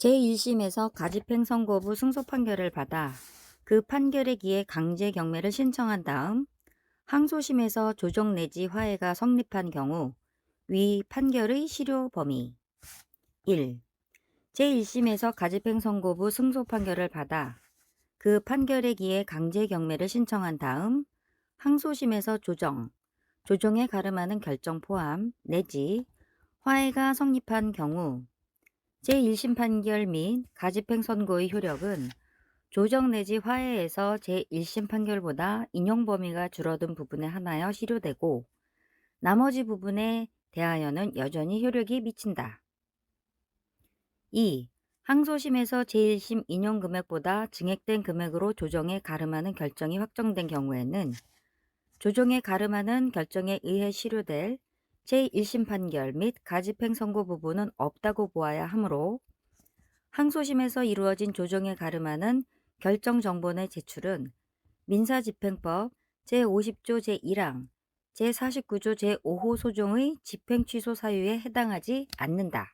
제1심에서 가집행 선고부 승소 판결을 받아 그 판결에 기해 강제 경매를 신청한 다음 항소심에서 조정 내지 화해가 성립한 경우 위 판결의 실효 범위 1. 제1심에서 가집행 선고부 승소 판결을 받아 그 판결에 기해 강제 경매를 신청한 다음 항소심에서 조정, 조정에 가름하는 결정 포함 내지 화해가 성립한 경우 제1심 판결 및 가집행 선고의 효력은 조정 내지 화해에서 제1심 판결보다 인용 범위가 줄어든 부분에 한하여 실효되고 나머지 부분에 대하여는 여전히 효력이 미친다. 2. 항소심에서 제1심 인용 금액보다 증액된 금액으로 조정에 가름하는 결정이 확정된 경우에는 조정에 가름하는 결정에 의해 실효될 제1심 판결 및 가집행 선고 부분은 없다고 보아야 하므로 항소심에서 이루어진 조정에 가름하는 결정 정본의 제출은 민사집행법 제50조 제1항 제49조 제5호 소종의 집행 취소 사유에 해당하지 않는다.